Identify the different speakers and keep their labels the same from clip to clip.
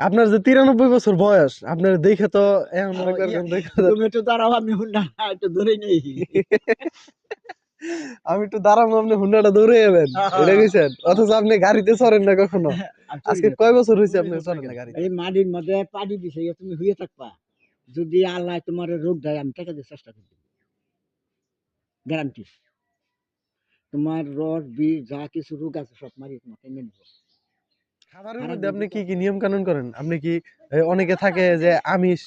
Speaker 1: আপনার যে তিরানব্বই বছর বয়স আপনার দেখে তো এখন মনে
Speaker 2: আর
Speaker 1: করেন দেখে
Speaker 2: তুমি একটু দাঁড়াও আমি হুন্ডা একটু ধরে নেই।
Speaker 1: আমি একটু দাঁড়াবো আপনি হুন্ডাটা যাবেন এটা কইছেন অথচ আপনি গাড়িতে চড়েন না কখনো? আজকে কয় বছর হয়েছে আপনি চড়েন না গাড়িতে?
Speaker 2: এই মাটির মধ্যে পানি দিছে তুমি হইয়ে থাকবা। যদি আল্লাহ তোমার রোগ দেয় আমি টাকা দিয়ে চেষ্টা করব গ্যারান্টি তোমার রস বীজ যা কিছু রোগ আছে সব মারি তোমাকে এনে নিবো
Speaker 1: খাবারের মধ্যে আপনি কি কি নিয়ম কানুন করেন? আপনি কি অনেকে থাকে যে আমিষ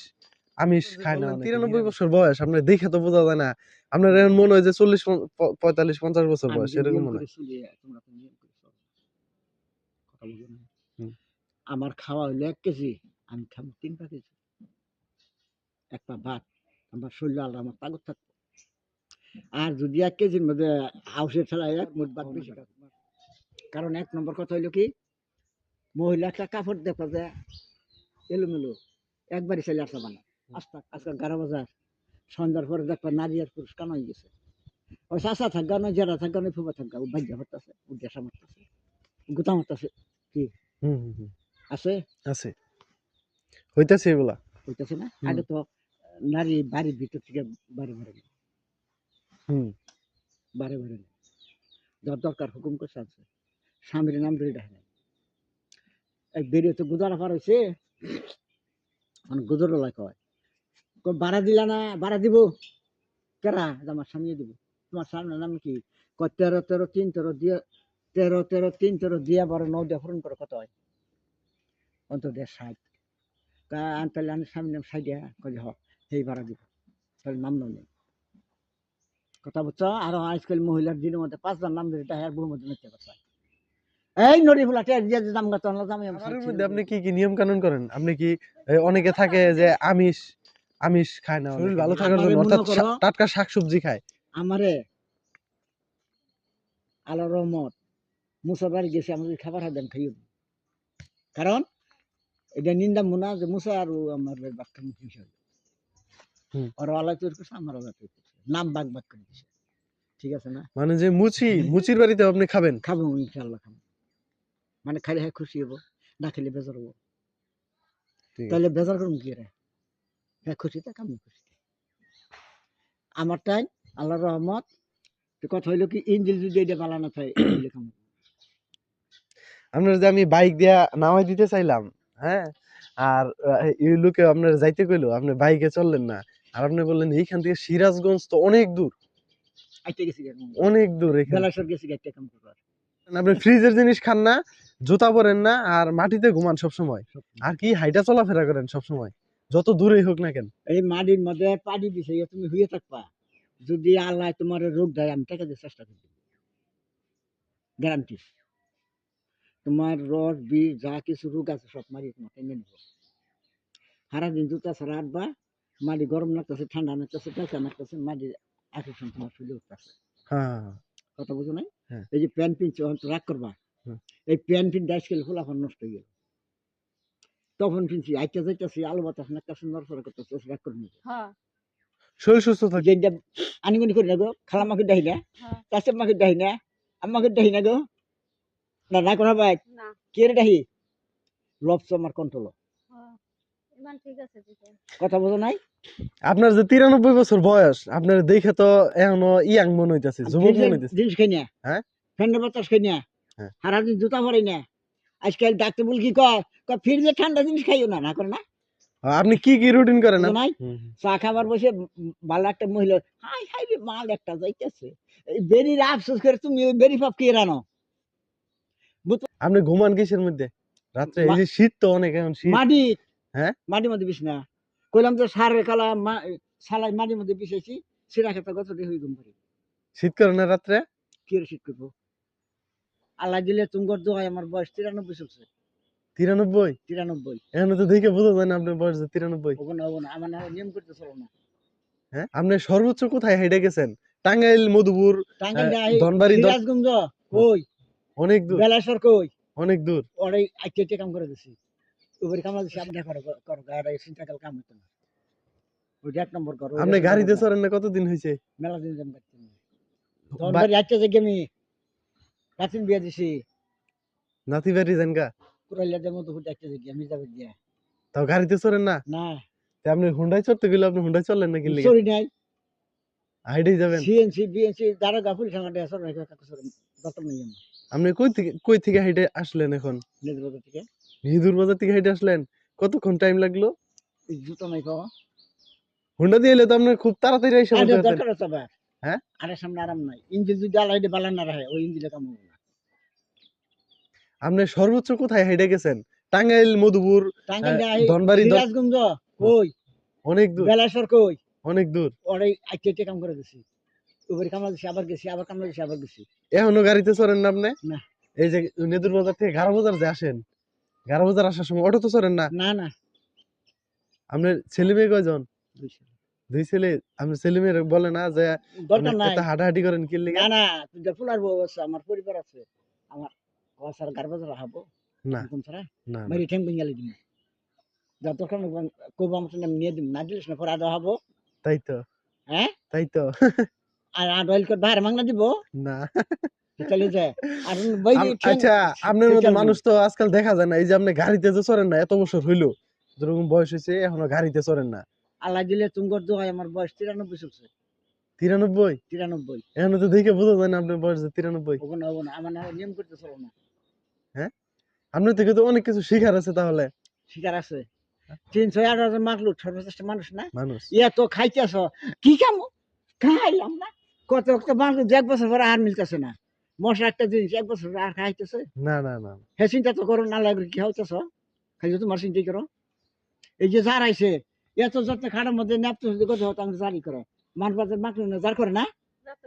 Speaker 1: আমিষ খায় না তিরানব্বই বছর বয়স আপনার দেখে তো বোঝা যায় না। আপনার এরকম মনে হয় যে চল্লিশ পঁয়তাল্লিশ পঞ্চাশ বছর বয়স এরকম মনে হয়।
Speaker 2: আমার খাওয়া হইল এক কেজি আমি খাব তিন পা কেজি। এক পা ভাত আমার শরীর আল্লাহ আমার তাগত থাকব। আর যদি এক কেজির মধ্যে আউসের ছাড়া এক মুঠ ভাত বেশি। কারণ এক নম্বর কথা হইল কি মহিলা একটা কাপড় দেখা যায় এলোমেলো একবারই ছেলে আসা বানা আজকে আজকে গারো বাজার সন্ধ্যার পরে দেখবা নারী আর পুরুষ কানা হয়ে গেছে। ওই চাষা থাকা না যারা থাকা না ফুবা থাকা ও ভাগ্য হতাছে ও দেশা মারতেছে গুতা মারতেছে
Speaker 1: হুম
Speaker 2: আছে?
Speaker 1: আছে। হইতাছে এগুলা।
Speaker 2: হইতেছে না? আগে তো নারী বাড়ির ভিতর থেকে বাড়ি বাড়ি
Speaker 1: হুম।
Speaker 2: বাড়ি বাড়ি যার দরকার হুকুম করছে আছে। স্বামীর নাম ধরে ডাকে এই বেরিয়ে তো গুদারা পার হয়েছে মানে গুদর হয়। কই ভাড়া দিলা না? ভাড়া দিব? কেরা? আমার স্বামী দিব। তোমার স্বামীর নাম কি? কয় তেরো তেরো, তিন, তেরো দিয়ে তেরো তেরো, তিন, তেরো দিয়ে বড় নৌ দিয়ে পূরণ করে কত হয়? অন্তত ষাট। তা তাহলে আমি নাম ষাট কই হ, সেই ভাড়া দিব। তাহলে নাম নাম নেই। কথা বুঝছ? আর আজকাল মহিলার দিনের মধ্যে পাঁচবার নাম ধরে এটা বহু মধ্যে নিতে পারছে এই নড়ি ফুলা টের দিয়ে দাম দাম
Speaker 1: আপনি কি কি নিয়ম কানুন করেন? আপনি কি অনেকে থাকে যে আমিষ আমিষ খায় না শরীর ভালো থাকার জন্য অর্থাৎ টাটকা শাকসবজি খায়।
Speaker 2: আমারে আল্লাহ রহমত মুসা বাড়ি গেছে আমাদের খাবার খাইও কারণ এটা নিন্দা মুনা যে মুসা আর আমার বাক্কা মুখী। আর আল্লাহ তৈরি করছে আমার আল্লাহ তৈরি করছে। নাম বাগ বাগ করে দিছে। ঠিক আছে না?
Speaker 1: মানে যে মুচি মুচির বাড়িতে আপনি খাবেন?
Speaker 2: খাব ইনশাল্লাহ খাব। মানে খাইলে হ্যাঁ খুশি হব না খেলে বেজার হব তাহলে বেজার করুন কি রে? হ্যাঁ খুশিতে কামি খুশি আমারটাই আল্লাহ রহমত কথা হইল কি ইঞ্জিল যদি এটা বালানো থাকে।
Speaker 1: আপনার যে আমি বাইক দিয়া নামাই দিতে চাইলাম হ্যাঁ? আর এই লোকে আপনার যাইতে কইলো আপনি বাইকে চললেন না। আর আপনি বললেন এইখান থেকে সিরাজগঞ্জ তো অনেক দূর। অনেক দূর আপনি ফ্রিজের জিনিস খান না জুতা পরেন না আর মাটিতে ঘুমান সব সময় আর কি হাইটা চলাফেরা করেন সব সময় যত দূরেই হোক না কেন।
Speaker 2: এই মাটির মধ্যে পানি দিছে তুমি হইয়ে থাকবা। যদি আল্লাহ তোমার রোগ দেয় আমি টাকা দিয়ে চেষ্টা করব। গ্যারান্টি তোমার রস বীজ যা কিছু রোগ আছে সব মারি তোমাকে এনে নিবো সারাদিন জুতা ছাড়া আটবা মাটি গরম লাগতেছে ঠান্ডা লাগতেছে টাকা লাগতেছে মাটি আকর্ষণ তোমার শুলে উঠতেছে।
Speaker 1: হ্যাঁ।
Speaker 2: কথা বুঝো নাই?
Speaker 1: হ্যাঁ।
Speaker 2: এই যে প্যান্ট পিনছো রাগ করবা। এই প্যান্ট পিন ডাইস খেলে ফলাফল নষ্ট হয়ে গেল। তখন পিনছি আইতে যাইতেছি আলু বাতাস না নাকতেছে নড়ফড় করতেছে রাগ করে নিবে।
Speaker 3: হ্যাঁ।
Speaker 1: শরীর সুস্থ থাকে।
Speaker 2: যেটা আনিগুনি করি না গো খালামাকে ডাহি না
Speaker 3: হ্যাঁ।
Speaker 2: কাসেম মাকে ডাহি না আম্মাকে ডাহি না গো। না না করা ভাই
Speaker 3: না।
Speaker 2: কে রে ডাহি লবস আমার কন্ট্রোল
Speaker 3: হ্যাঁ
Speaker 2: কথা বোঝো নাই?
Speaker 1: আপনার যে তিরানব্বই বছর বয়স আপনার দেখে তো এখনও ইয়াং মনে হইতাছে যুবক মনে হইতাছে।
Speaker 2: জিনিস খাই না।
Speaker 1: হ্যাঁ?
Speaker 2: ফ্যান্ডের বাতাস খাই না। সারাদিন জুতা পরে না। আজকাল ডাক্তার বল কি কয়? ফ্রিজে ঠান্ডা জিনিস খাইও না না করে না।
Speaker 1: আপনি কি কি রুটিন করেন
Speaker 2: নাই। চা খাবার বসে ভালো একটা মহিলা হাই হাই রে মাল একটা যাইতেছে। বেরির আফসোস করে তুমি বেরি পাপ কে রানো?
Speaker 1: আপনি ঘুমান কিসের মধ্যে? রাত্রে এই যে শীত তো অনেক এখন শীত।
Speaker 2: মাটি।
Speaker 1: হ্যাঁ?
Speaker 2: মাটির মধ্যে বিছ না। কইলাম তো সারের কালা সালাই মাটির মধ্যে বিছাইছি সেটা খেতে কত দিয়ে হয়ে ঘুম পারি
Speaker 1: শীত করে না রাত্রে?
Speaker 2: কি শীত করব? আল্লাহ দিলে তুমগর আমার বয়স তিরানব্বই চলছে।
Speaker 1: তিরানব্বই?
Speaker 2: তিরানব্বই।
Speaker 1: এখন তো দেখে বোঝা যায় না আপনার বয়স তিরানব্বই।
Speaker 2: আমার না নিয়ম করতে চলো না।
Speaker 1: হ্যাঁ? আপনি সর্বোচ্চ কোথায় হেঁটে গেছেন? টাঙ্গাইল মধুপুর
Speaker 2: টাঙ্গাইল
Speaker 1: হ্যাঁ, ধনবাড়ি দন-
Speaker 2: সিরাজগঞ্জ কই?
Speaker 1: অনেক দূর।
Speaker 2: বেলাসর কই?
Speaker 1: অনেক দূর।
Speaker 2: আইতে কাম করে দিছি। উপরে কামলা দিছি আপনি করো করো কাল কাম হতো না। ওইটা এক নম্বর করো
Speaker 1: আপনি গাড়িতে চড়েন না কতদিন হয়েছে
Speaker 2: মেলা দিন ধনবাড়ি যে রাতিন বিয়া দিছি।
Speaker 1: নাতি বাড়ি যান গা?
Speaker 2: কুরাইলা দেখতে দেখি আমি যাবে গিয়া
Speaker 1: তাও গাড়িতে চড়েন না?
Speaker 2: না।
Speaker 1: তা আপনি হুন্ডাই চড়তে গেলে আপনি হুন্ডাই চললেন নাকি লিগে?
Speaker 2: সরি নাই।
Speaker 1: যাবেন?
Speaker 2: সিএনসি বিএনসি দারোগা পুলিশ আমার দেশে সর রেখে কাকু সর দত্ত নেই
Speaker 1: আপনি কই থেকে কই থেকে হাইডে আসলেন এখন?
Speaker 2: বাজার থেকে।
Speaker 1: বাজার থেকে হাইডে আসলেন? কতক্ষণ টাইম লাগল?
Speaker 2: জুতো নাই পাওয়া।
Speaker 1: হুন্ডা দিয়ে এলে তো আপনার খুব তাড়াতাড়ি এসে হ্যাঁ?
Speaker 2: আরে সামনে আরাম নাই। ইঞ্জিন যদি আলাইডে বালান না রাখে ওই ইঞ্জিনে কাম হবে না।
Speaker 1: আপনি সর্বোচ্চ কোথায় হাইডে গেছেন? টাঙ্গাইল মধুপুর হ্যাঁ, ধনবাড়ি,
Speaker 2: সিরাজগঞ্জ কই?
Speaker 1: অনেক দূর।
Speaker 2: বেলাসর কই?
Speaker 1: অনেক দূর।
Speaker 2: ওরাই আইতে আইতে কাম করে গেছি ওপরে কামলা দিছি আবার গেছি আবার কামলা দিছি আবার গেছি।
Speaker 1: এখনও গাড়িতে চড়েন না আপনি?
Speaker 2: না।
Speaker 1: এই যে নেদুর বাজার থেকে গারো বাজার যে আসেন বাজার আসার সময় অটো তো চড়েন না?
Speaker 2: না না।
Speaker 1: আপনার ছেলে মেয়ে কয়জন। দুই ছেলে ছেলে মেয়ের বলে না যে
Speaker 2: দরকার
Speaker 1: আপনি
Speaker 2: নাই।
Speaker 1: হাঁটাহাঁটি করেন কি
Speaker 2: না না তুই ফুলার বউ আছে আমার পরিবার আছে। আমার কসার হাবো।
Speaker 1: না
Speaker 2: কোন
Speaker 1: না।
Speaker 2: মারি ঠ্যাং ভেঙে কোব আমার নাম নিয়ে না দিলিস না পরে আদা হব।
Speaker 1: তাই তো।
Speaker 2: হ্যাঁ?
Speaker 1: তাই তো।
Speaker 2: আর আদ অয়েল করে বাইরে মাংনা দিব?
Speaker 1: না।
Speaker 2: চলে যায় আর
Speaker 1: আচ্ছা আপনার মতো মানুষ তো আজকাল দেখা যায় না। এই যে আপনি গাড়িতে যে চড়েন না এত বছর হইল যেরকম বয়স হয়েছে এখনও গাড়িতে চড়েন না।
Speaker 2: আল্লাহ দিলে তুমগর দোয়াই আমার বয়স তিরানব্বই চলছে।
Speaker 1: তিরানব্বই?
Speaker 2: তিরানব্বই।
Speaker 1: এখনও তো দেখে বোঝা যায় না আপনার বয়স তিরানব্বই।
Speaker 2: হব না হব না আমার নিয়ম করতে চলো না।
Speaker 1: আপনার থেকে তো অনেক কিছু শিখার আছে তাহলে।
Speaker 2: শিকার আছে। তিনশো এগারো জন মাকলু সর্বশ্রেষ্ঠ মানুষ না?
Speaker 1: মানুষ।
Speaker 2: ইয়া তো খাইতেছ কি কামো খাইলাম না। কত কত মানুষ এক বছর পরে আর মিলতেছে না। মশলা একটা জিনিস এক বছর আর খাইতেছে।
Speaker 1: না না না।
Speaker 2: হে চিন্তা তো করো না লাগে কি খাইতেছ খাইছো তোমার চিন্তাই করো। এই যে যার আইছে এত যত্ন খাটার মধ্যে ন্যাপতে কত হতো আমি জারি করে। মানবাজার মাকলু না যার করে না?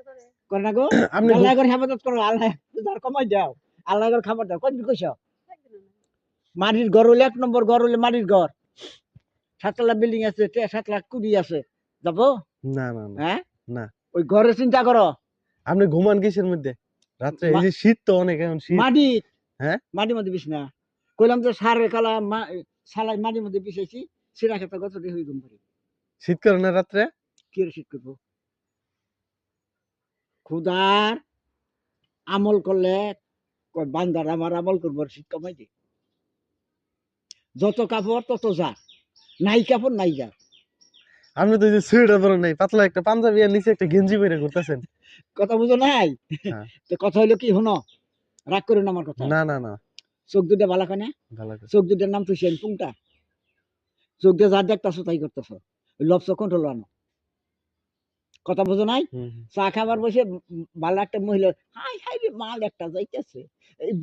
Speaker 3: করে।
Speaker 2: করে না গো? আল্লাহ করে হেফাজত করো আল্লাহ যার কমাই দাও। আল্লাহ করে খাবার দাও কত কইছ?
Speaker 3: থাকবে না।
Speaker 2: মাটির ঘর হলে এক নম্বর ঘর হলে মাটির ঘর। সাততলা বিল্ডিং আছে তে- সাত লাখ কুড়ি আছে। যাব?
Speaker 1: না না
Speaker 2: হ্যাঁ?
Speaker 1: না।
Speaker 2: ওই ঘরের চিন্তা করো।
Speaker 1: আপনি ঘুমান কিসের মধ্যে? রাত্রে এই যে শীত তো অনেক এখন শীত।
Speaker 2: মাটি?
Speaker 1: হ্যাঁ?
Speaker 2: মাটির মধ্যে বিছ না। কইলাম তো সারের কালা মা- সালাই মাটির মধ্যে বিছাইছি সিরা খেতে গত দিয়ে ঘুম পারি
Speaker 1: শীত করে না রাত্রে?
Speaker 2: কি রে শীত করব? খুদার আমল করলে বান্দার আমার আমল করব শীত কমাই দি। যত কাপড় তত যা নাই কাপড় নাই যা
Speaker 1: আপনি তো যে সোয়েটার পরেন নাই পাতলা একটা পাঞ্জাবি আর নিচে একটা গেঞ্জি পরে ঘুরতেছেন।
Speaker 2: কথা বুঝো নাই?
Speaker 1: হ্যাঁ।
Speaker 2: তো কথা হইল কি শুনো? রাগ করো না আমার কথা।
Speaker 1: না না না।
Speaker 2: চোখ দুটা বালা কানে
Speaker 1: ভালো করে।
Speaker 2: চোখ দুটার নাম তো সেন পুংটা চোখ দিয়ে যা দেখতেছো তাই করতেছো। লবস কন্ট্রোল আনো। কথা বুঝো নাই। চা খাবার বসে ভালো একটা মহিলা হাই হাই রে মাল একটা যাইতেছে।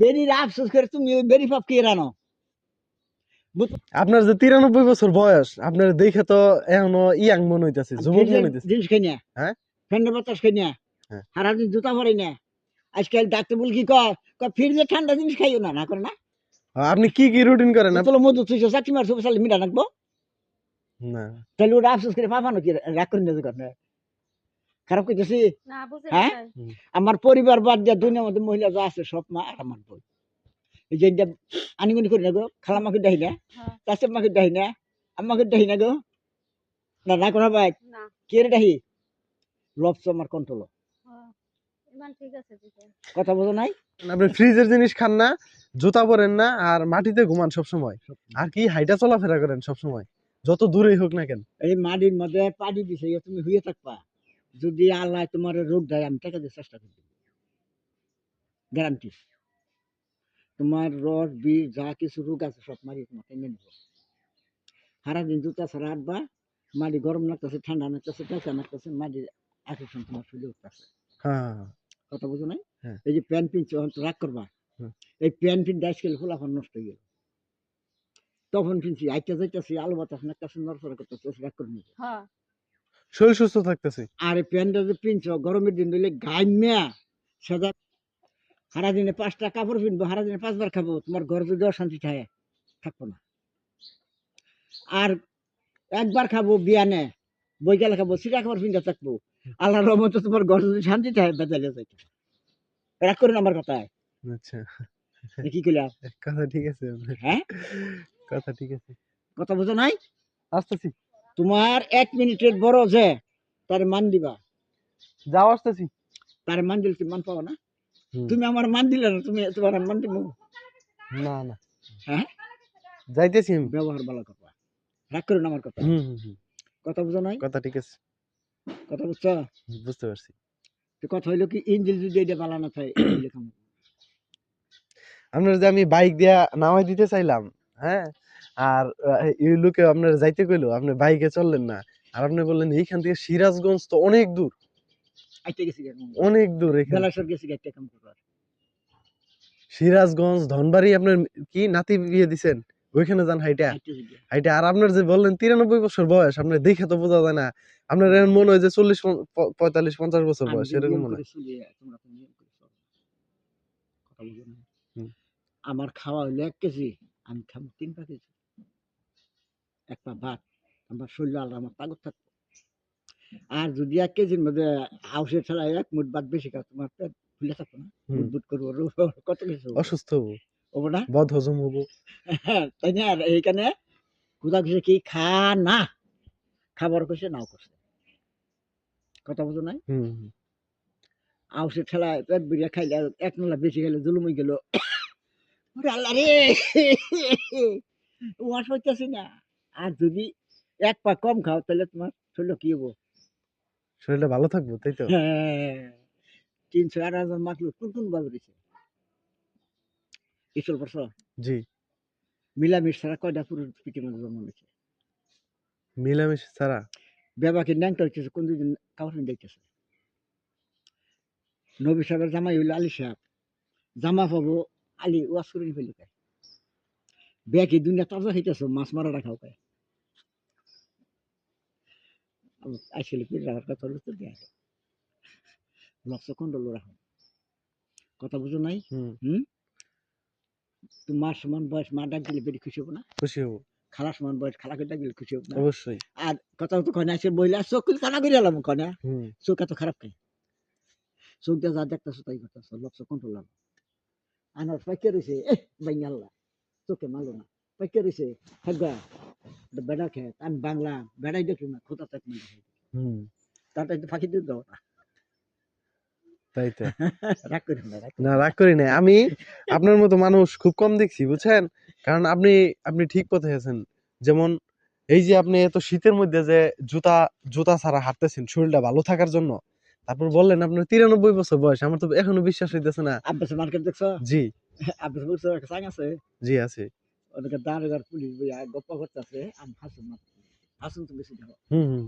Speaker 2: বেরির আফসোস করে তুমি ওই বেরি পাপ কে রানো
Speaker 1: আপনার যে তিরানব্বই বছর বয়স আপনার দেখে তো এখনও ইয়াং মনে হইতাছে যুবক মনে হইতাছে।
Speaker 2: জিনিস খাই না।
Speaker 1: হ্যাঁ?
Speaker 2: ফ্যান্ডের বাতাস খাই না।
Speaker 1: হ্যাঁ।
Speaker 2: সারাদিন জুতা পরে না। আজকাল ডাক্তার বল কি কয়? কয় ফিরলে ঠান্ডা জিনিস খাইও না না করে না।
Speaker 1: আপনি কি কি রুটিন করেন?
Speaker 2: তোলো মধু তুই চাকরি মার সব সালে মিটা রাখব।
Speaker 1: না।
Speaker 2: তাহলে ওটা আফসোস করে পাবানো কি রাগ করে নিয়ে খারাপ করতেছি হ্যাঁ? আমার পরিবার বাদ দিয়ে দুনিয়ার মধ্যে মহিলা যা আছে সব মা আর আমার বই এই যে আনিগুনি করি না গো খালামাকে ডাহি না
Speaker 3: হ্যাঁ।
Speaker 2: চাষের মাকে ডাহি না আমাকে ডাহি না গো। না না করা ভাই। কে রে লবস আমার কন্ট্রোল
Speaker 3: হ্যাঁ।
Speaker 2: কথা বোঝো নাই?
Speaker 1: আপনি ফ্রিজের জিনিস খান না জুতা পরেন না আর মাটিতে ঘুমান সব সময় আর কি হাইটা চলাফেরা করেন সব সময় যত দূরেই হোক না কেন।
Speaker 2: এই মাটির মধ্যে পানি দিছে তুমি হইয়ে থাকবা। যদি আল্লাহ তোমার রোগ দেয় আমি টাকা দিয়ে চেষ্টা করব। গ্যারান্টি তোমার রস বীজ যা কিছু রোগ আছে সব মারি তোমাকে এনে নেব সারাদিন জুতা ছাড়া আটবা মাটি গরম লাগতেছে ঠান্ডা লাগতেছে টাকা লাগতেছে মাটির আকর্ষণ তোমার শুলে উঠতেছে।
Speaker 1: হ্যাঁ।
Speaker 2: কথা বুঝো নাই?
Speaker 1: হ্যাঁ।
Speaker 2: এই যে প্যান্ট অন্ত রাগ করবা। এই প্যান্ট পিন ডাইস খেলে ফোলাফান নষ্ট হয়ে গেল। তখন আইটা যাইতেছি আলু বাতাস নড়ফড়া করতেছে করে নিবে
Speaker 3: হ্যাঁ।
Speaker 1: শরীর সুস্থ থাকতেছে?
Speaker 2: আর প্যান্টটা যে পিনছ গরমের দিন দিলে গাইমিয়া সাদা সারা দিনে পাঁচটা কাপড় পিনবো সারা দিনে পাঁচবার খাব তোমার ঘর যদি অশান্তি থাকে থাকব না। আর একবার খাব বিয়ানে বৈকালে খাব সিটা খাবার পিনতে থাকব। আল্লাহর রহমতে তোমার ঘর যদি শান্তি থাকে বেতালে যাইতে রাগ করুন আমার কথায়।
Speaker 1: আচ্ছা।
Speaker 2: কি করলাম
Speaker 1: কথা ঠিক আছে।
Speaker 2: হ্যাঁ?
Speaker 1: কথা ঠিক আছে।
Speaker 2: কথা বুঝো নাই?
Speaker 1: আসতেছি।
Speaker 2: তোমার এক মিনিটের বড় যে তার মান দিবা।
Speaker 1: যাও আসতেছি।
Speaker 2: তার মান দিলে মান পাবো না? তুমি আমার মান দিলে না তুমি তোমার মান দিব?
Speaker 1: না না।
Speaker 2: হ্যাঁ?
Speaker 1: যাইতেছি আমি।
Speaker 2: ব্যবহার ভালো করবা রাগ করো না আমার কথা।
Speaker 1: হুম হুম হুম।
Speaker 2: কথা বুঝো নাই?
Speaker 1: কথা ঠিক আছে।
Speaker 2: কথা বুঝছ?
Speaker 1: বুঝতে পারছি।
Speaker 2: তো কথা হইল কি ইঞ্জিল যদি এটা বালা না থাকে কাম
Speaker 1: আপনার যে আমি বাইক দিয়া নামাই দিতে চাইলাম হ্যাঁ? আর এই লোকে আপনার যাইতে কইলো আপনি বাইকে চললেন না। আর আপনি বললেন এইখান থেকে সিরাজগঞ্জ তো অনেক দূর। অনেক দূর সিরাজগঞ্জ ধনবাড়ি আপনার কি নাতি বিয়ে দিছেন? ওইখানে যান হাইটা। হাইটা। আর আপনার যে বললেন তিরানব্বই বছর বয়স আপনার দেখে তো বোঝা যায় না। আপনার এমন মনে হয় যে চল্লিশ পঁয়তাল্লিশ পঞ্চাশ বছর বয়স এরকম মনে হয়।
Speaker 2: আমার খাওয়া হইল এক কেজি আমি খাব তিন কেজি। এক পা ভাত আমার শরীর আল্লাহ আমার তাগত থাকব। আর যদি এক কেজির মধ্যে আউসের ছাড়া এক মুঠ ভাত বেশি খাও তোমার পেট ফুলে থাকব না। বুট করব কত কিছু
Speaker 1: অসুস্থ হব।
Speaker 2: হব না?
Speaker 1: বদ হজম হব।
Speaker 2: তাই না? আর এইখানে কোথা কিছু কি খা না। খাবার করছে নাও করছে। কথা বুঝো নাই। আউসে ঠেলা পেট বিরিয়া খাইলে এক নলা বেশি খাইলে জুলুম হয়ে গেল। আল্লাহ রে! ওয়াশ হইতেছি না। আর যদি এক পা কম খাও তাহলে তোমার শরীর কি হব?
Speaker 1: শরীরটা ভালো থাকব তাই তো?
Speaker 2: হ্যাঁ, তিনশো আট হাজার মাত্র কোন কোন ভাবে রয়েছে ঈশ্বর বর্ষ
Speaker 1: জি।
Speaker 2: মিলামিশ ছাড়া কয়টা পুরুষ পিঠে মধ্যে জন্ম নিয়েছে?
Speaker 1: মিলামিশা ছাড়া?
Speaker 2: বেবাকে ন্যাংটা হইতেছে কোন দুদিন কাউকে দেখতেছে নবী সাহেবের জামাই হইল আলী সাহেব। জামা পাবো আলী ওয়াশ করে ফেলি বেকি দুনিয়া তাজা হইতেছে মাছ মারা আইসিলি পিড় রাখার কথা হলো তো দেয়া লক্ষ কন্ডল রাখো। কথা বুঝো নাই?
Speaker 1: হুম।
Speaker 2: মার সমান বয়স মা ডাক দিলে বেশি খুশি হব না?
Speaker 1: খুশি হব।
Speaker 2: খালা সমান বয়স খালাকে ডাক দিলে খুশি হব না?
Speaker 1: অবশ্যই।
Speaker 2: আর কথা তো কনে আসে বইলে চোখ কানা করে এলাম কনে
Speaker 1: হুম।
Speaker 2: চোখ এত খারাপ খাই চোখ দিয়ে যা দেখতেছো তাই করতেছো। লক্ষ কন্ট্রোল আনার পাইকে রয়েছে এ আল্লাহ। চোখে মারলো না। পাইকে রয়েছে হাগা বেড়া খেয়ে আমি বাংলা বেড়াই দেখি না খোদা তাক মানে
Speaker 1: হুম।
Speaker 2: তাটা একটু ফাঁকি দিয়ে দাও না।
Speaker 1: তাই তো।
Speaker 2: রাগ করি না রাগ
Speaker 1: না রাগ করি নাই। আমি আপনার মতো মানুষ খুব কম দেখছি বুঝছেন? কারণ আপনি আপনি ঠিক পথে আছেন। যেমন এই যে আপনি এত শীতের মধ্যে যে জুতা জুতা ছাড়া হাঁটতেছেন শরীরটা ভালো থাকার জন্য তারপর বললেন আপনার তিরানব্বই বছর বয়স আমার তো এখনও বিশ্বাস হইতেছে না।
Speaker 2: মার্কেট দেখছ?
Speaker 1: জি।
Speaker 2: আব্বাস বলছো একটা সাং আছে
Speaker 1: জি আছে
Speaker 2: ওদেরকে দাঁড়াগার পুলিশ বইয়া গপ্প করতেছে আমি হাসুন না হাসুন তো বেশি দেখো
Speaker 1: হুম হুম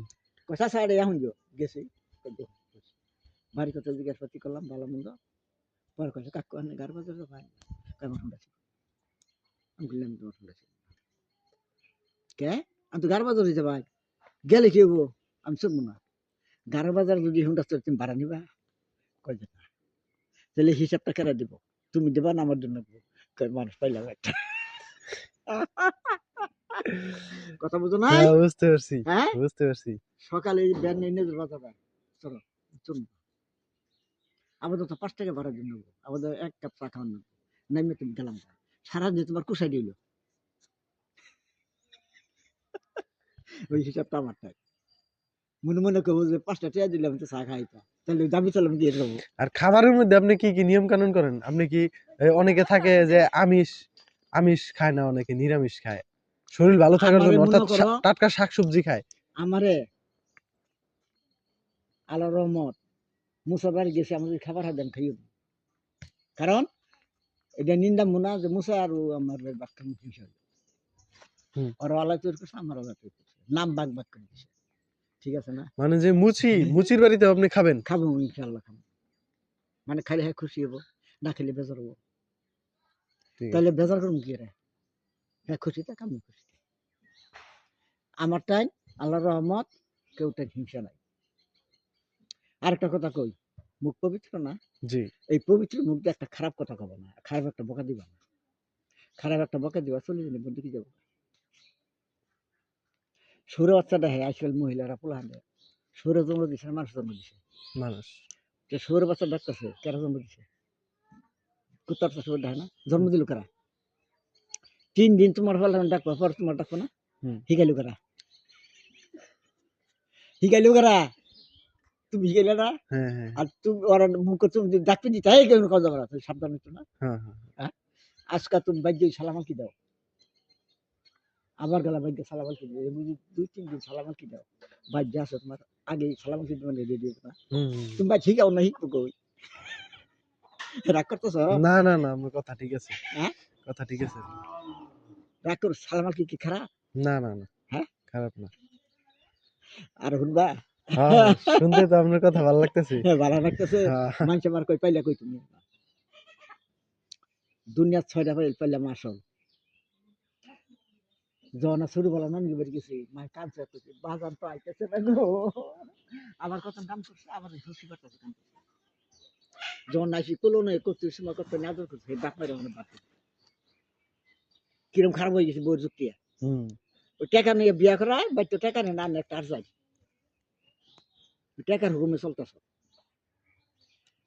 Speaker 2: কথা সাড়ে এখন গো গেছি বাড়ি কথা জিজ্ঞাসা পাতি করলাম ভালো মন্দ পরে কয়েছে কাকু আনে গার বাজার ভাই কেমন শুনেছি আমি বললাম তোমার শুনেছি কে আমি তো গার বাজার হয়েছে ভাই গেলে কি হব আমি শুনব না গার বাজার যদি হুন্ডা চলে তুমি ভাড়া নিবা কয় যে না তাহলে হিসাবটা কেন দিব তুমি দেবা না আমার জন্য মানুষ পাইলাম একটা। কথা বুঝো না
Speaker 1: হ্যাঁ, বুঝতে পারছি।
Speaker 2: হ্যাঁ?
Speaker 1: বুঝতে পারছি।
Speaker 2: সকালে এই ব্যান নিয়ে যাবা যাবে চলো চলুন আমাদের তো পাঁচ টাকা ভাড়া দিন নেব। আমাদের এক কাপ চা খাওয়ান নেব। নাইমে তুমি গেলাম সারা দিন তোমার কুসাই দিল ওই হিসাবটা আমার তাই মনে মনে করব যে পাঁচটা টাকা দিলে আমি তো চা খাইতাম তাহলে দামি চালাম দিয়ে দেবো
Speaker 1: আর খাবারের মধ্যে আপনি কি কি নিয়ম কানুন করেন? আপনি কি অনেকে থাকে যে আমিষ আমিষ খায় না অনেকে নিরামিষ খায়। শরীর ভালো থাকার জন্য অর্থাৎ টাটকা শাকসবজি খায়।
Speaker 2: আমারে আল্লাহ রহমত মুসা বাড়ি গেছে আমাদের খাবার হাদাম খাইও কারণ এটা নিন্দা মুনা যে মুসা আর আমার বাক্কা মুখী। ওর করছে আমার করছে। নাম বাগ বাগ করে দিছে। ঠিক আছে না?
Speaker 1: মানে যে মুচি মুচির বাড়িতে আপনি খাবেন?
Speaker 2: খাব খাব। মানে খাইলে হ্যাঁ খুশি হব না খেলে বেজার হব। তাহলে বেজার করুন কি রে? হ্যাঁ খুশিতে কামি খুশি? আমারটাই আল্লাহ রহমত কেউটাই হিংসা নাই। আরেকটা কথা কই মুখ পবিত্র না?
Speaker 1: জি।
Speaker 2: এই পবিত্র মুখ দিয়ে একটা খারাপ কথা কব না খারাপ একটা বকা দিবা না। খারাপ একটা বকা দিবা চলে যাবে বন্ধু কি যাব? সৌর বাচ্চাটা হ্যাঁ আজকাল মহিলারা পোলা হাঁটে সৌর জন্ম দিছে মানুষ জন্ম দিছে।
Speaker 1: মানুষ।
Speaker 2: যে সৌর বাচ্চা ডাকতেছে কেরা জন্ম দিছে? কুত্তার তো সৌর ডাকে না জন্ম দিল কারা? তিন দিন তোমার ফলে ডাকবো পর তোমার ডাকবো না?
Speaker 1: হুম।
Speaker 2: হিগাইলো কারা? হিগাইলো কারা? তুমি হিগাইলে না?
Speaker 1: হ্যাঁ হ্যাঁ।
Speaker 2: আর তুমি ওরা মুখ তুমি যদি ডাকতে দিতে হয় কেউ কথা বলা সাবধান হতো না।
Speaker 1: হ্যাঁ হ্যাঁ।
Speaker 2: আজকা তুমি বাইদ্যে সালামাকি দাও? আবার গেলা বাইদ্যে সালামাকি দাও এমনি দুই তিন দিন সালামাকি দাও বাইদ্যে আছে তোমার আগে সালামাকি মানে রেডি না। তুমি বাইক শিখাও না শিখব কই রাগ করতেছ?
Speaker 1: না না না আমার কথা ঠিক আছে।
Speaker 2: হ্যাঁ?
Speaker 1: কথা ঠিক আছে।
Speaker 2: রাগ কর সালামাকি কি খারাপ?
Speaker 1: না না না।
Speaker 2: হ্যাঁ?
Speaker 1: খারাপ না।
Speaker 2: আর শুনবা
Speaker 1: হ্যাঁ, শুনতে তো আপনার কথা ভালো লাগতেছে।
Speaker 2: ভালো লাগতেছে।
Speaker 1: হ্যাঁ,
Speaker 2: মানুষ আমার কই পাইলে কই তুমি? দুনিয়া ছয়টা পাইল পাইলাম আসল। যখন শুরু বলা নাম গিয়ে গেছি মাই কাঁদছে কইছে বাজার তো আইতেছে না গো। আমার কত দাম করছে আবার খুশি করতেছে কাম করছে। যখন কোলো নেই করতে সময় করতে না আদর করছে বাপ আমার বাপ কিরম খারাপ হয়ে গেছে বউর যুক্তি।
Speaker 1: হুম,
Speaker 2: ওই টাকা নিয়ে বিয়া করা বাই তো টাকা নিয়ে না নিয়ে তার যাই টাকার হুকুমে চলতেছে।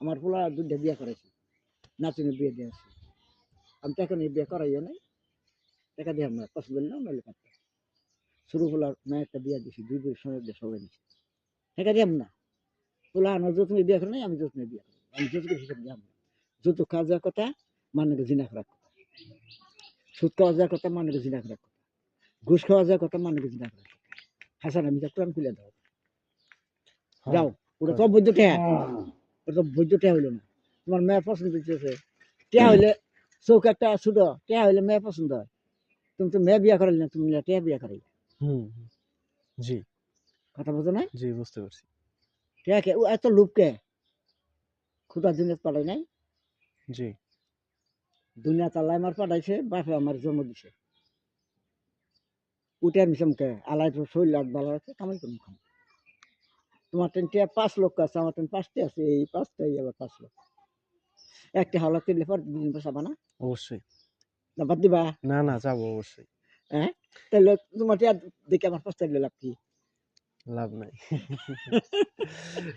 Speaker 2: আমার পোলা দুধে বিয়া করাইছি নাচুনি বিয়ে দিয়েছি। আমি টাকা নিয়ে বিয়ে করাইও নাই। টাকা দিয়ে আমরা পছন্দ না নাহলে পারতাম শুরু পোলার মেয়ে একটা বিয়া দিছি দুই বই সময় দিয়ে সবাই দিছি টাকা দিয়ে না পোলা আমার যত্নে বিয়ে করে নাই আমি যত্নে বিয়ে করি আমি যৌতুকের হিসাব দিয়ে আমরা। খাওয়া যাওয়ার কথা মানে জিনা করার কথা। সুদ খাওয়া যাওয়ার কথা মানে জিনা করার কথা। ঘুষ খাওয়া যাওয়ার কথা মানে জিনা করার কথা। হাসান আমি যা কোরআন খুলে দাও।
Speaker 1: হ্যাঁ।
Speaker 2: যাও ওটা তো বৈধ টেহা ওটা তো বৈধ টেহা হইল না। তোমার মেয়ে পছন্দ হইতেছে। টেহা হইলে চৌক একটা ছুটো টেহা হইলে মেয়ে পছন্দ হয়। তুমি তো মেয়ে বিয়া করাইলে না তুমি টেহা বিয়া করাই
Speaker 1: হুম, জি।
Speaker 2: কথা বোঝো না
Speaker 1: জি বুঝতে পারছি।
Speaker 2: টেহা কে? ও এত লোককে খুদা দুনিয়াত পাঠাই নাই?
Speaker 1: জি।
Speaker 2: দুনিয়া তাল্লাই আমার পাঠাইছে বাপে আমার জন্ম দিছে। উঠে মিশাম কে? আলাই তো শরীর লাগ ভালো আছে কামাই করুন খাম তোমার টেন টিয়া পাঁচ লক্ষ আছে আমার টেন পাঁচটি আছে এই পাঁচটাই আবার পাঁচ লক্ষ। একটা হাওলা কিনলে পর দুদিন পয়সা বানা
Speaker 1: অবশ্যই।
Speaker 2: না বাদ দিবা?
Speaker 1: না না যাব অবশ্যই।
Speaker 2: তাহলে তোমার দেখে আমার পাঁচটা লাভ কি?
Speaker 1: লাভ নাই।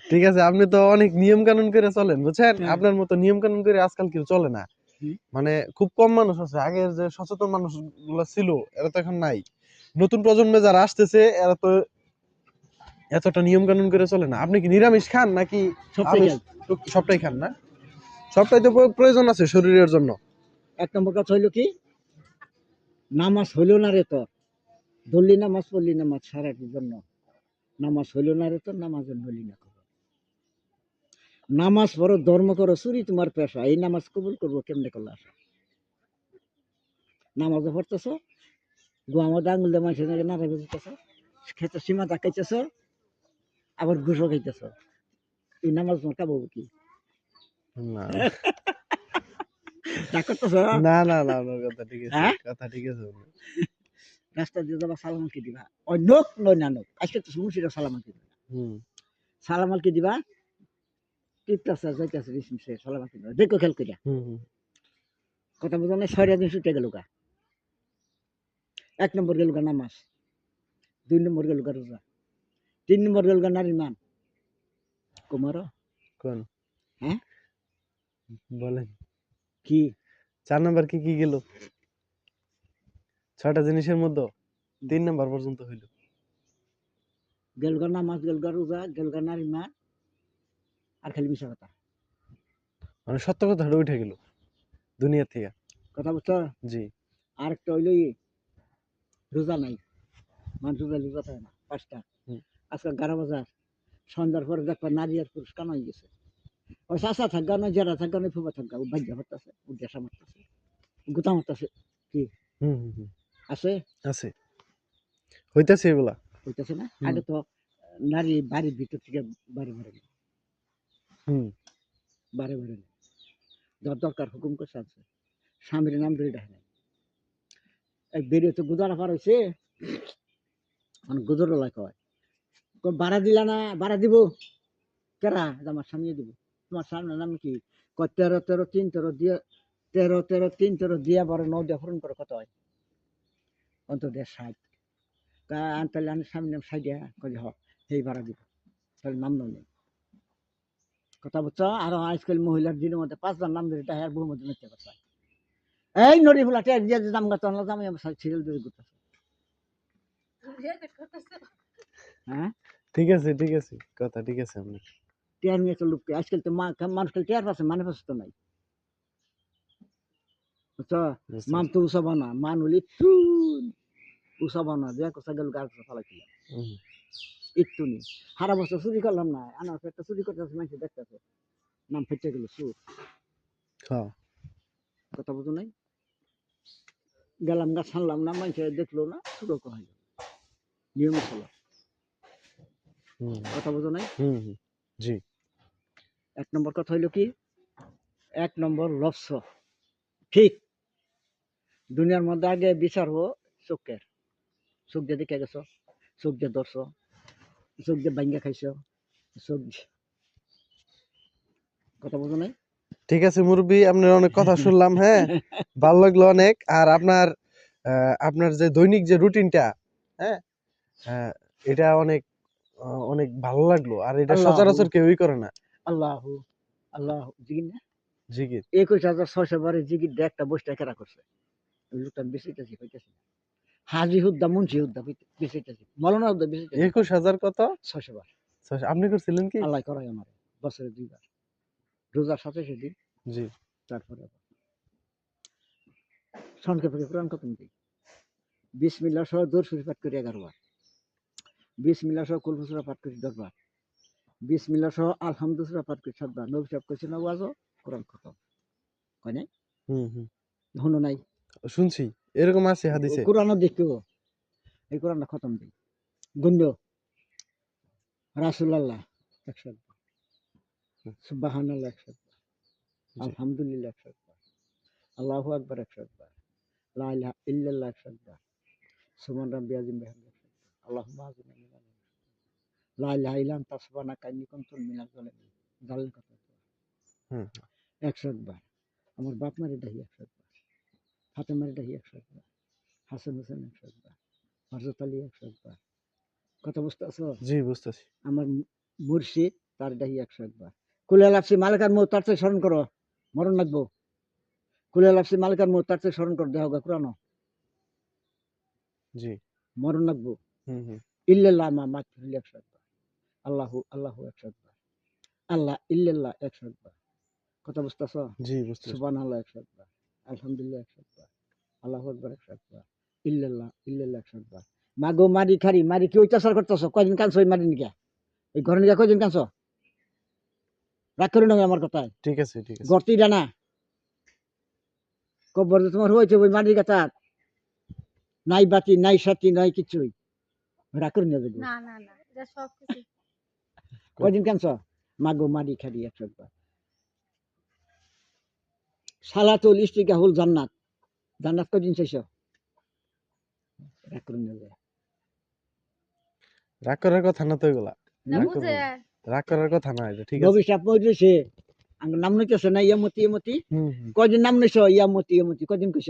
Speaker 1: ঠিক আছে আপনি তো অনেক নিয়ম কানুন করে চলেন বুঝছেন?
Speaker 2: হ্যাঁ।
Speaker 1: আপনার মতো নিয়ম কানুন করে আজকাল কেউ চলে না। মানে খুব কম মানুষ আছে। আগের যে সচেতন মানুষগুলো ছিল এরা তো এখন নাই। নতুন প্রজন্মে যারা আসতেছে এরা তো এতটা নিয়ম কানুন করে চলে না। আপনি কি নিরামিষ খান নাকি।
Speaker 2: সবটাই
Speaker 1: খান না? সবটাই তো প্রয়োজন আছে শরীরের জন্য।
Speaker 2: এক নম্বর কথা হইল কি? নামাজ হইল না রে তোর? ধরলি নামাজ পড়লি নামাজ সারাটির জন্য। নামাজ হইল না রে তোর নামাজ হইলি না খবর নামাজ পড়ো ধর্ম করো চুরি তোমার পেশা। এই নামাজ কবুল করব কেমনে করলে আসা নামাজও পড়তেছ? গোয়ামদ আঙুল দিয়ে মানুষের নাকি নাড়া বেজিতেছ খেতে সীমা দেখাইতেছ আবার ঘুষও খাইতেছ? এই নামাজ তোমার কাবো কি? করতেছ
Speaker 1: না না না কথা ঠিক আছে? কথা ঠিক আছে
Speaker 2: রাস্তা দিয়ে যাবা সালামালকে দিবা? অন্যক নয় নানক আজকে তো শুনছি সালামালকে দিবা। সালামালকে দিবা? টিপটাছে যাইতেছে রিসিম সে সালামালকে দিবা? দেখো করিয়া কথা বোঝা নেই ছয়টা দিন ছুটে গেল গা। এক নম্বর গেল গা নামাজ দুই নম্বর গেল গা রোজা তিন নম্বর গেল গা নারী মান। কুমার?
Speaker 1: কোন?
Speaker 2: হ্যাঁ?
Speaker 1: বলেন।
Speaker 2: কি?
Speaker 1: চার নাম্বার কি কি গেল? ছয়টা জিনিসের মধ্যে তিন নাম্বার পর্যন্ত হইল।
Speaker 2: গেল গা নামাজ গেল রোজা গেল গা নারী আর খালি মিশা কথা।
Speaker 1: মানে সত্য কথা উঠে গেল দুনিয়া থেকে।
Speaker 2: কথা বুঝছ?
Speaker 1: জি।
Speaker 2: আর একটা হইল রোজা নাই। মানুষ রোজা রোজা থাকে না পাঁচটা।
Speaker 1: হুম।
Speaker 2: আজকে গারো বাজার সন্ধ্যার পরে দেখবা নারী আর পুরুষ কানা হয়ে গেছে। ওই চাষা থাকা না যারা থাকা না ফুবা থাকা ও উদ্দেশ্য মারতেছে গুতা মারতেছে
Speaker 1: হুম হুম হুম।
Speaker 2: আছে?
Speaker 1: আছে। হইতাছে এগুলা
Speaker 2: হইতেছে না। আগে তো নারী বাড়ির ভিতর থেকে বাড়ি বাড়ি
Speaker 1: হুম।
Speaker 2: বাড়ি বাড়ি যার দরকার হুকুম করছে আছে। স্বামীর নাম ধরে ডাকে এক বেরিয়ে তো গুদারা পার হয়েছে মানে গুদর লাগ হয় কই ভাড়া দিলা না? ভাড়া দিব? কেরা? আমার স্বামী দিব। তোমার স্বামীর নাম কি? কয় তেরো তেরো তিন তেরো দিয়ে তেরো তেরো তিন তেরো দিয়া বড় নৌ দিয়ে পূরণ করে কত হয়? অন্তত ষাট। তা তাহলে আমি নাম ষাট কই হ সেই ভাড়া দিব। তাহলে নাম নেই। কথা বুঝছ? আর আজকাল মহিলার দিনের মধ্যে পাঁচবার নাম ধরে টাকার বউর মধ্যে নিতে পারছে এই নড়ি ফুলা টের দিয়ে দাম গাছ আনলো দাম আমার সিরিয়াল ধরে করতেছে হ্যাঁ
Speaker 1: ঠিক আছে ঠিক আছে। কথা ঠিক আছে আপনি
Speaker 2: টের নিয়ে একটা লোককে আজকাল তো মা- মানুষ খালি টের পাচ্ছে মানে পাচ্ছে তো নাই বুঝছ মান। তো উসাবা না মান হলি টুন উসাবা না যে কোসা গেল গাছ ফালা কি একটু নি সারা বছর চুরি করলাম না আনার একটা চুরি করতেছে মানুষ দেখতেছে নাম ফেটে গেল সুর
Speaker 1: হ্যাঁ,
Speaker 2: কথা বুঝো নাই গেলাম গাছ ছাড়লাম না মানুষ দেখল না করা গেল নিয়ম
Speaker 1: হুম,
Speaker 2: কথা বুঝো নাই
Speaker 1: জি
Speaker 2: এক নম্বর কথা হইল কি? এক নম্বর লক্ষ ঠিক। দুনিয়ার মধ্যে আগে বিচার হো চোখের চোখ দিয়ে দেখে গেছো চোখ দিয়ে ধরছ চোখ দিয়ে বাঙ্গা খাইছ চোখ কথা বুঝো নাই?
Speaker 1: ঠিক আছে মুরব্বী আপনার অনেক কথা শুনলাম হ্যাঁ? ভালো লাগল অনেক। আর আপনার আপনার যে দৈনিক যে রুটিনটা হ্যাঁ? এটা অনেক অনেক ভালো লাগল। আর এটা সচরাচর কেউই করে না।
Speaker 2: আল্লাহ আল্লাহ জিগির না?
Speaker 1: জিকির
Speaker 2: একুশ হাজার ছয়শো বারে জিগির একটা বসটা কেরা করছে। লোকটা বেশিতেছি হইতেছি হাজি হুদ্দা মুন্সি হুদ্দা বেশিতেছি মলনা হুদ্দা বেশিতেছি
Speaker 1: একুশ হাজার কত?
Speaker 2: ছয়শো বার।
Speaker 1: আপনি করছিলেন কি?
Speaker 2: আল্লাহ করাই আমার বছরে দুইবার। রোজার সাথে সেদিন
Speaker 1: জি।
Speaker 2: তারপরে সংক্ষেপে কোরআন খতম দিই। বিশ মিল্লা সহ দৌড় শরীফ পাঠ করি এগারো বার। বিশ মিল্লা সহ কুলফুসুরা পাঠ করি দশ বার। বিশ মিল্লা সহ আলহামদুসুরা পাঠ করি সাতবার। নবী সাহেব কইছে না ওয়াজও কোরআন খতম। কয় নাই?
Speaker 1: হুম হুম।
Speaker 2: হনো নাই?
Speaker 1: শুনছি। এরকম আছে হাদিসে।
Speaker 2: কোরআনও দেখো। এই কোরআনটা খতম দিই। একশো একশো আলহামদুলিল্লাহ একশো আল্লাহু আকবার একশো একবার লা ইলাহা ইল্লাল্লাহ একশো একবার সুবহান রাব্বি আযিম বিহামদি একশো আল্লাহুম্মা মিনাল লা ইলাহা ইল্লা আনতা সুবহানাকা ইন্নী কুনতু মিনাজ কথা
Speaker 1: হুম।
Speaker 2: একশো একবার আমার বাপ মারে ডাহি একশো একবার ফাতেমারে ডাহি একশো একবার হাসান হোসেন একশো একবার হরজত আলী একশো একবার কথা বুঝতে আছো?
Speaker 1: জি বুঝতেছি।
Speaker 2: আমার মু- মুর্শিদ তার ডাহি একশো একবার কুলে লাপসি মালিকার মৌ তার চেয়ে স্মরণ করো। মরণ লাগবো। কুলে লাপসি মালিকার মৌ তার চেয়ে স্মরণ করো। দেহ গা কুরানো
Speaker 1: জি।
Speaker 2: মরণ লাগবো।
Speaker 1: হুম হুম।
Speaker 2: ইল্লাল্লাহ মা মাত একশো একবার আল্লাহু আল্লাহু একশো একবার আল্লাহ ইল্লাল্লাহ একশো একবার কথা বুঝতে আছো
Speaker 1: জি বুঝতেছি
Speaker 2: সুবান আল্লাহ একশো একবার আলহামদুলিল্লাহ একশো একবার আল্লাহ একবার একশো একবার ইল্লাল্লাহ ইল্লাল্লাহ একশো একবার মাগো মারি খারি মারি কি অত্যাচার করতেছ? কয়দিন কানছো ওই মারি নিকা? এই ঘরে নিকা কয়দিন কানছো? রাগ করি না আমার কথায়।
Speaker 1: ঠিক আছে ঠিক আছে।
Speaker 2: গর্তি ডানা। কবর তোমার হয়েছে ওই মাটির কথা। নাই বাতি নাই সাথী নাই কিছুই। রাগ করি না
Speaker 3: না না না এটা সব কিছু
Speaker 2: কয়দিন কানছ মাগো মারি খারি একশো একবার সালাতুল ইস্তিকা হুল জান্নাত জান্নাত কয়দিন চাইছ রাগ করি না যে।
Speaker 1: রাগ করার কথা না তো এগুলা
Speaker 3: না
Speaker 1: রাগ
Speaker 3: বুঝে
Speaker 1: করব। রাগ করার কথা না এটা ঠিক আছে
Speaker 2: নবী সাহেব মজলিসে নাম নিতেছে না ইয়ামতি ইয়ামতি কয়দিন নাম নিছ ইয়ামতি ইয়ামতি কয়দিন কইছ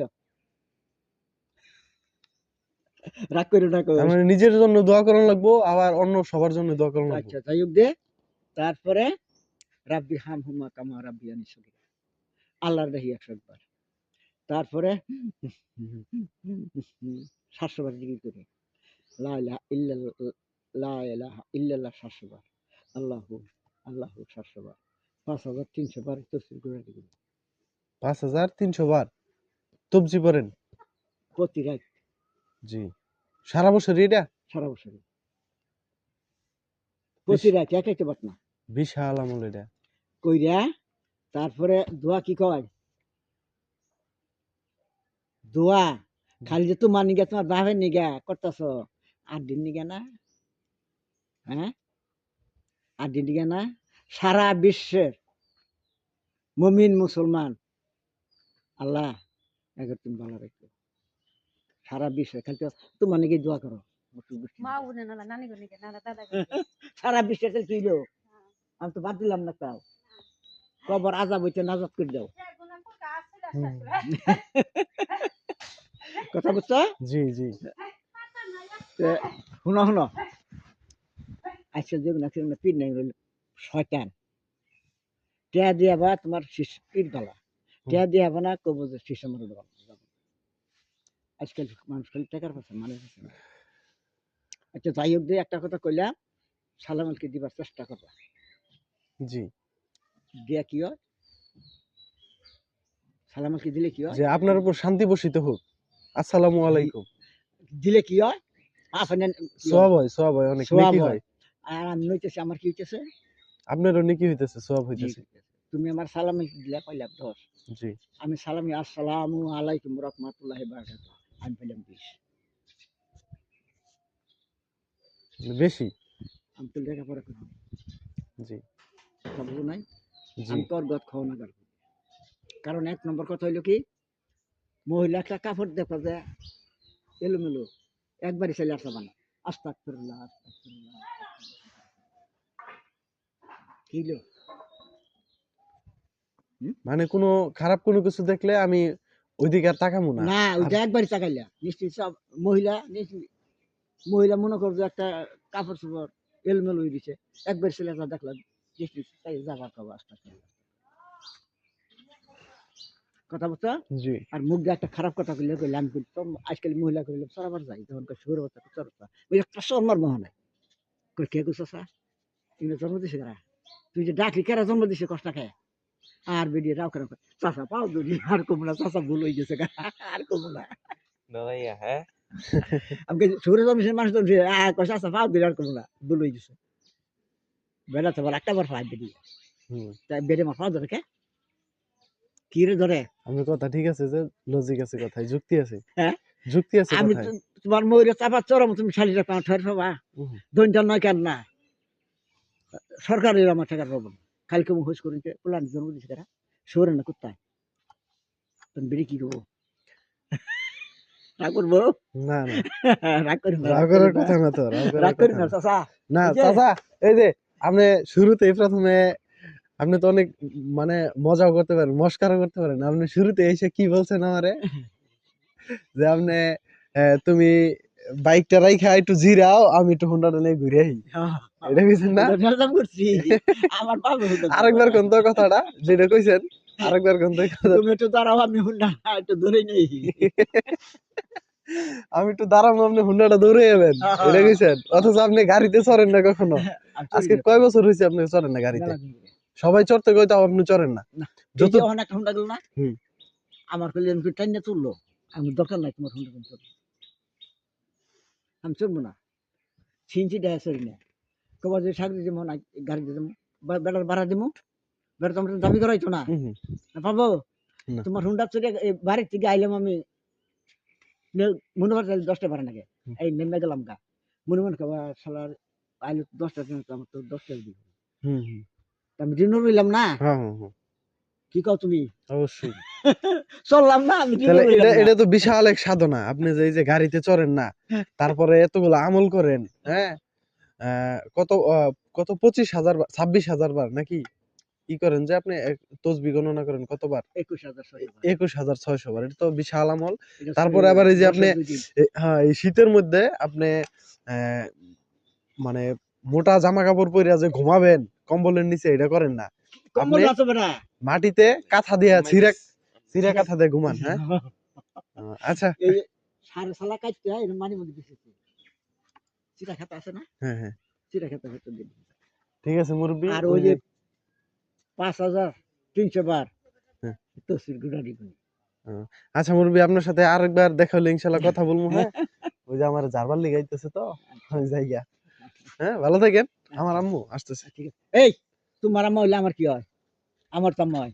Speaker 2: রাগ করি না কই
Speaker 1: তার মানে নিজের জন্য দোয়া করানো লাগবো আবার অন্য সবার জন্য দোয়া করানো লাগবো।
Speaker 2: আচ্ছা যাই হোক দে। তারপরে রাব্বি হাম হুমা কামা রাব্বি আনি সগি আল্লাহর দাহি একশো একবার। তারপরে সাতশো বার জিকির করে। লা ইলাহা ইল্লাল্লাহ লা ইলাহা ইল্লাল্লাহ সাতশো বার আল্লাহু আল্লাহু সাতশো বার পাঁচ হাজার তিনশো বার তফসিল করে দিবি
Speaker 1: পাঁচ হাজার তিনশো বার তবজি পড়েন
Speaker 2: প্রতি রাত।
Speaker 1: জি। সারা বছর এটা
Speaker 2: সারা বছরে প্রতি রাত এক একটা বাট না?
Speaker 1: বিশাল আমল এটা।
Speaker 2: কইরা তারপরে দোয়া কি কয়? দোয়া খালি যে তোমার নিগা তোমার বাপের নিগা করতেছ আট দিন নিগা না? হ্যাঁ? আট দিন নিগা না? সারা বিশ্বের মমিন মুসলমান। আল্লাহ এবার তুমি ভালো রাখো। সারা বিশ্বে খালি তো তোমার নিগে দোয়া করো? মুসলিম গোষ্ঠী
Speaker 3: মা
Speaker 2: নিগে।
Speaker 3: উনে না নানি গো নিকে না দাদা
Speaker 2: সারা বিশ্বে তাহলে কি হলো আমি তো বাদ দিলাম না তাও। কবর আজাব হইতে নাজাত করে দাও। কথা বুঝছ?
Speaker 1: জি জি।
Speaker 2: তে শুনো শুনো। আচ্ছা দেখুন আজকে পীর নাই রইল শয়তান। টেয়া দিয়া বা তোমার শিশু পীর গলা। টেয়া দিয়া বা না কব যে শিশু মরে আজকাল মানুষ খালি টাকার পাচ্ছে মানুষ আছে না আচ্ছা যাই হোক দিয়ে একটা কথা কইলাম সালামালকে দিবার চেষ্টা করবা।
Speaker 1: জি।
Speaker 2: দিয়া কি হয়? সালাম কি দিলে কি হয়?
Speaker 1: যে আপনার উপর শান্তি বর্ষিত হোক। আসসালামু আলাইকুম।
Speaker 2: দিলে কি হয়? আপনার কি হয়?
Speaker 1: সোয়াব হয় অনেক নেকি
Speaker 2: হয়। আর আমি নইতেছি আমার কি হইতেছে?
Speaker 1: আপনারও নেকি হইতেছে সোয়াব হইতেছে।
Speaker 2: তুমি আমার সালাম দিলে পাইলাম দশ
Speaker 1: জি।
Speaker 2: আমি সালামি আসসালামু আলাইকুম রহমতুল্লাহি বারাকাতু আমি পেলাম বিশ?
Speaker 1: বেশি
Speaker 2: আমি তো লেখাপড়া করি
Speaker 1: জি।
Speaker 2: নাই? আমি তোর খাওয়া না কারণ। এক নম্বর কথা হইল কি মহিলা একটা কাপড় দেখো যে এলোমেলো একবারই চলে আসা মানে আস্তাক ফিরুল্লাহ আস্তাক ফিরুল্লাহ কি
Speaker 1: মানে কোনো খারাপ কোনো কিছু দেখলে আমি ওইদিকে আর তাকামু না?
Speaker 2: না ওইটা একবারই তাকাইলা। নিশ্চয়ই সব মহিলা মহিলা মনে করো যে একটা কাপড় চোপড় এলোমেলো হয়ে দিছে একবার ছেলে একটা দেখলাম নিশ্চয়ই তাই যাবার খাব আস্তাক ফিরুল্লাহ। কথা বুঝছ
Speaker 1: জি।
Speaker 2: আর মুখ দিয়ে একটা খারাপ কথা কইলে কইলে আমি কইলে আজকাল মহিলা কইলে সরাবার যাই তখন কই সুর বাচ্চা চরতা ওই একটা কই কে কইছ সা ইনে জন্ম দিছে কারা তুই যে ডাকলি কেরা জন্ম দিছে কষ্ট খায় আর বেডি রাও কেন? চাচা পাও দুনি আর কম না চাচা ভুল হয়ে গেছে আর কম না।
Speaker 4: দাদাইয়া হ্যাঁ?
Speaker 2: আমি কই সুরে মানুষ আর পাও দুনি আর কম না ভুল হয়ে গেছে। বেলা তো একটা বার। তাই বেডে মা পাও ধরে কে? কি রে ধরে?
Speaker 1: আমি কথা ঠিক আছে যে লজিক আছে কথায় যুক্তি আছে।
Speaker 2: হ্যাঁ?
Speaker 1: যুক্তি আছে
Speaker 2: আমি তোমার ময়ূরে চাপা চরম তুমি শালি রাখা ঠের পাবা। দৈনটা নয় কেন না? সরকারের আমার টাকার পাবো কালকে মুখোশ করিতে প্লান জন্ম দিছে তারা। শহরে না কোথায়? তুমি বেরিয়ে কি করব? রাগ করব?
Speaker 1: না না।
Speaker 2: রাগ করি না
Speaker 1: রাগ করার কথা না তো রাগ করার
Speaker 2: রাগ করি
Speaker 1: কথা
Speaker 2: না।
Speaker 1: না।
Speaker 2: চাচা।
Speaker 1: না
Speaker 2: এই যে-
Speaker 1: চাচা এই যে আপনি শুরুতেই প্রথমে আপনি তো অনেক মানে মজাও করতে পারেন মস্কারও করতে পারেন। আপনি শুরুতে এসে কি বলছেন আমারে? যে আপনি তুমি বাইকটা রাইখা একটু জিরাও আমি একটু হুন্ডাটা নিয়ে ঘুরে আই। এটা কইছেন না?
Speaker 2: করছি। আমার
Speaker 1: আরেকবার কোন তো কথাটা যেটা কইছেন আরেকবার কোন তো
Speaker 2: তুমি একটু দাঁড়াও আমি হুন্ডা একটু ধরে নেই।
Speaker 1: আমি একটু দাঁড়াবো আপনি হুন্ডাটা দৌড়ে এলেন এটা কইছেন? অথচ আপনি গাড়িতে চড়েন না কখনো? আজকে কয় বছর হয়েছে আপনি চড়েন না গাড়িতে? সবাই চড়তে কই তাও আপনি চড়েন না। যত
Speaker 2: অনেক হুন্ডা গেল না। আমার কইলে আমি টাইনে তুললো। আমি দরকার নাই তোমার হুন্ডা আমি চড়বো না। ছিনছি চড়ি না। কবার যে গাড়ি দেবো ভাড়া দেবো তোমার দাবি করাইতো না? পাবো? তোমার হুন্ডা এই বাড়ির থেকে আইলাম আমি দশটা ভাড়া নাগে। এই নেমে গেলাম গা। কবা আইলে দশটা দিন আমার তো দশটা দিব। আমি ঋণ রইলাম না?
Speaker 1: হ্যাঁ হ্যাঁ হ্যাঁ।
Speaker 2: কি কও তুমি?
Speaker 1: অবশ্যই।
Speaker 2: চললাম না আমি
Speaker 1: এটা তো বিশাল এক সাধনা। আপনি যে এই যে গাড়িতে চড়েন না তারপরে এতগুলো আমল করেন হ্যাঁ? কত আহ, কত পঁচিশ হাজার বার ছাব্বিশ হাজার বার নাকি? কি করেন যে আপনি তসবি গণনা করেন কতবার?
Speaker 2: একুশ হাজার
Speaker 1: ছয়শো বার। এটা তো বিশাল আমল। তারপরে আবার এই যে আপনি- হ্যাঁ এই শীতের মধ্যে আপনি আহ, মানে মোটা জামা কাপড় পরে যে ঘুমাবেন কম্বলের নিচে এটা করেন না। আপনি- মাটিতে কাঁথা দিয়া ছিঁড়া ছিঁড়া কাঁথা দিয়ে ঘুমান হ্যাঁ? আচ্ছা।
Speaker 2: সালা কাটতে হয় মানি মধ্যে চিটা খাতা আছে না?
Speaker 1: হ্যাঁ হ্যাঁ।
Speaker 2: চিটা খাতা হয়তো দিন।
Speaker 1: ঠিক আছে মুরব্বী
Speaker 2: আর ওই যে পাঁচ হাজার তিনশো বার
Speaker 1: হ্যাঁ।
Speaker 2: তসির গুড়ানি গুনি
Speaker 1: আচ্ছা মুরব্বী আপনার সাথে আরেকবার দেখা হলে ইনশাল্লাহ কথা বলব হ্যাঁ? ওই যে আমার জারবার লিগাইতেছে তো ওই জায়গা। হ্যাঁ ভালো থাকেন। আমার আম্মু আসতেছে।
Speaker 2: ঠিক আছে। এই তোমার আম্মা হইলে আমার কি হয়? আমার তো আম্মা হয়।